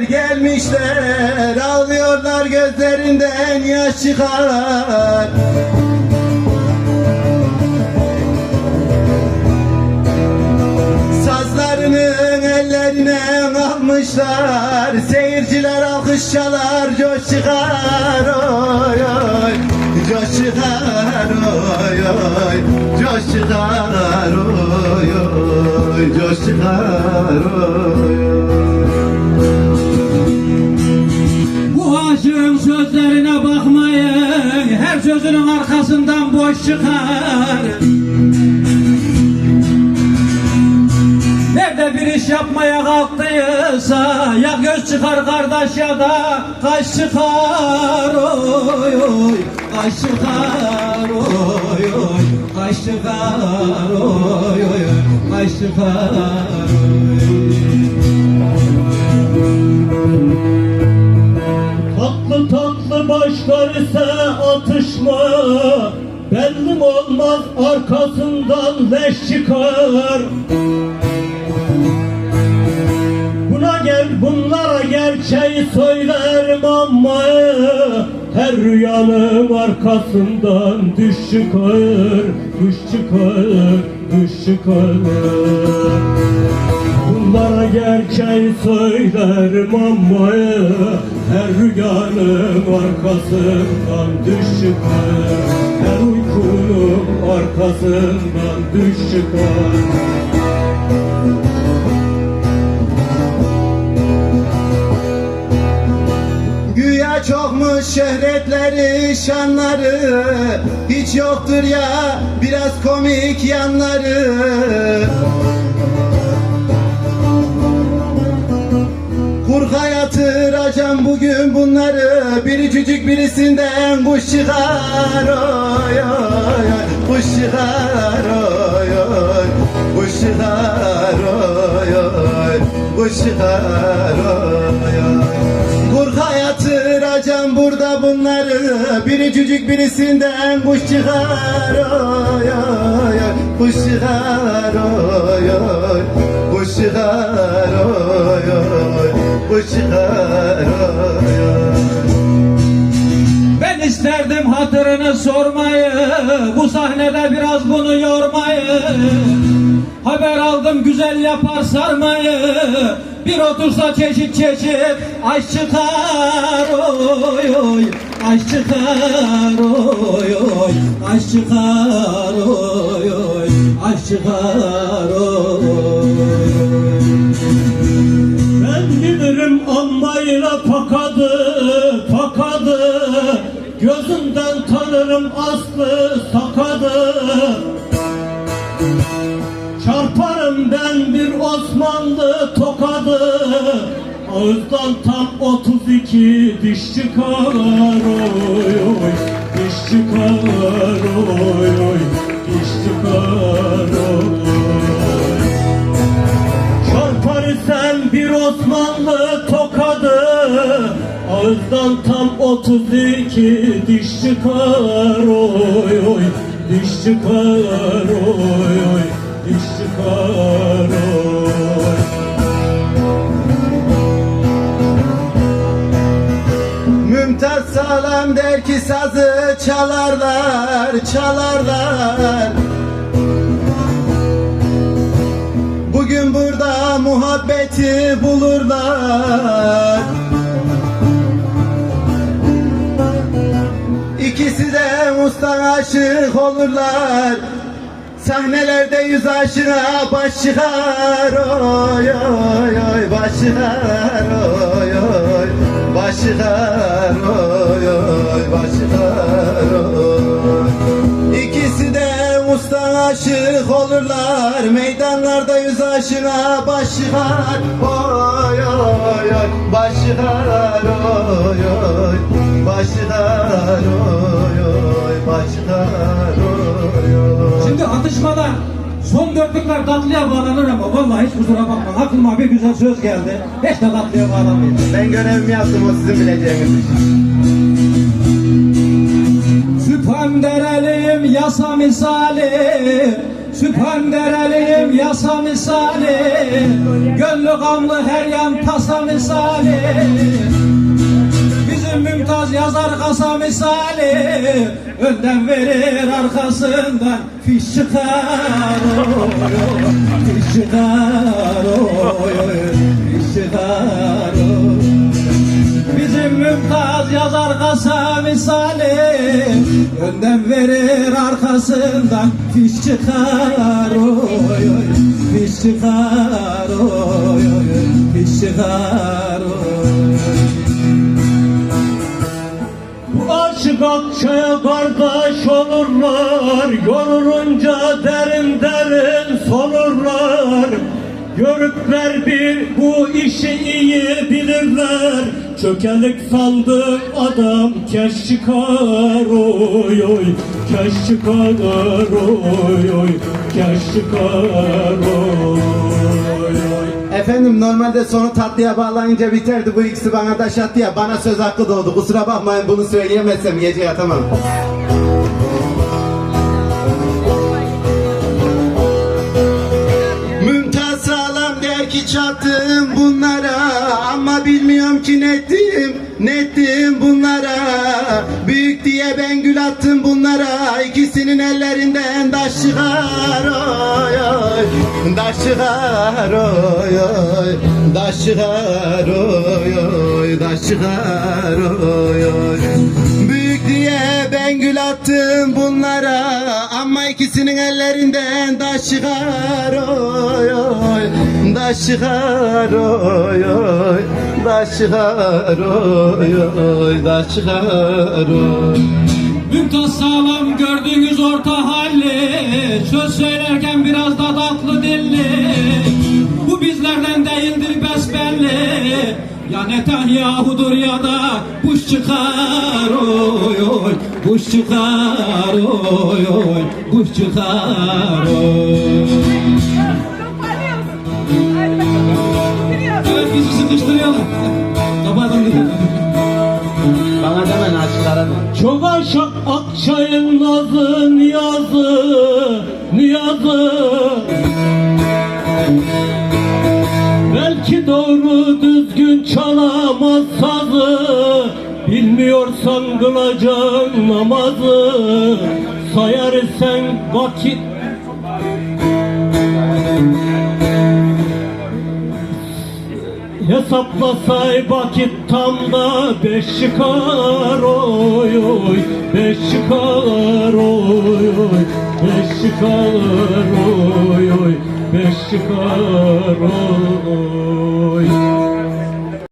gelmişler gelmişler Ağlıyorlar gözlerinden yaş çıkar. Sazlarının ellerine almışlar Seyirciler alkış çalar Coş çıkar oy oy. Coş çıkar oy oy. Coş çıkar oy oy. Coş çıkar oy oy arkasından boş çıkar. Nerede bir iş yapmaya kalktıysa Ya göz çıkar kardeş ya da kaş çıkar. Oy oy Kaş çıkar oy oy Kaş çıkar oy oy Kaş çıkar oy. Tatlı başlar ise atışma Bellim olmaz arkasından leş çıkar. Buna gel bunlara gerçeği söylerim ama Her rüyanın arkasından düş çıkar Düş çıkar, düş çıkar Bunlara gerçeği söylerim ama Her rüyanın arkasından düş çıkar Her uykunun arkasından düş çıkar Güya çokmuş şöhretleri, şanları. Hiç yoktur ya biraz komik yanları Kurka yatıracağım bugün bunları. Biricik birisinden kuş çıkar oy oy oy. Kuş çıkar oy oy. Kuş çıkar oy oy. Kuş çıkar oy oy. Kurka burada bunları. Biricik birisinden kuş çıkar oy oy oy. Kuş çıkar oy oy. Kuş çıkar oy oy Çıkar oy oy Ben isterdim hatırını sormayı Bu sahnede biraz bunu yormayı. Haber aldım güzel yapar sarmayı Bir otursa çeşit çeşit Aş çıkar oy oy. Aş çıkar oy oy Aş çıkar oy oy Aş çıkar oy Ben bilirim ammayla tokadı, tokadı. Gözünden tanırım aslı sakadı Çarparım ben bir Osmanlı tokadı. Ağızdan tam 32 diş çıkar oy oy. Diş çıkar oy oy. Diş çıkar oy bir Osmanlı tokadı. Ağızdan tam 32 diş çıkar oy oy. Diş çıkar oy oy. Diş çıkar oy. Mümtaz sağlam der ki sazı çalarlar, çalarlar muhabbeti bulurlar. İkisi de mustan aşık olurlar. Sahnelerde yüz aşığa baş çıkar. Oy oy oy baş çıkar. Oy oy baş çıkar. Oy oy baş çıkar. Oy. İkisi de mustan aşık olurlar. Meydanlarda yüz aşığa baş çıkar oy oy oy baş çıkar oy oy baş çıkar oy oy baş çıkar oy oy Şimdi atışmada son dörtlükler tatlıya bağlanır ama vallahi hiç kusura bakma aklıma bir güzel söz geldi. Hiç de tatlıya bağlanmıyor. Ben görevimi yaptım o sizin bileceğiniz iş. Süphem dereliyim yasa misali Süphan dereliyim yasa misali. Gönlü gamlı her yan tasa misali. Bizim mümtaz yazar kasa misali. Önden verir arkasından fiş çıkar oy, oy, Fiş çıkar oy, oy, Fiş çıkar yazar kasa misali Önden verir arkasından. Fiş çıkar oy oy. Fiş çıkar oy oy. Fiş çıkar oy. Bu aşık akçaya kardeş olurlar. Yorulunca derin derin solurlar. Görükler bir bu işi iyi bilirler Çökelik sandı adam keş çıkar oy oy Keş çıkar oy oy Keş çıkar oy oy Efendim normalde sonu tatlıya bağlayınca biterdi. Bu ikisi bana taş attı ya. Bana söz hakkı doğdu. Kusura bakmayın bunu söyleyemezsem gece yatamam. Çattım bunlara Ama bilmiyorum ki nettim, nettim bunlara. Büyük diye ben gül attım bunlara İkisinin ellerinden taş çıkar oy oy. Taş çıkar oy oy. Taş çıkar oy oy. Taş çıkar oy oy. Büyük diye ben gül attım bunlara ikisinin ellerinden taş çıkar oy oy. Taş çıkar oy oy. Taş çıkar oy oy. Taş çıkar oy. Mümtaz sağlam gördüğünüz orta halli. Söz söylerken biraz da tatlı dilli. Bu bizlerden değildir besbelli Ya Netanyahu'dur ya da Buş çıkar oy oy. Buş çıkar oy oy. Buş çıkar oy. Evet bizi sıkıştırıyorlar. Kapadım dedim. Bana deme açık arama Çok aşık Akçay'ın nazı niyazı niyazı Belki doğru düzgün çalamaz sazı Bilmiyorsan kılacağın namazı Sayar isen vakit Hesaplasay vakit tam da beş çıkar oy oy Beş çıkar oy oy Beş çıkar oy oy Beş çıkar oy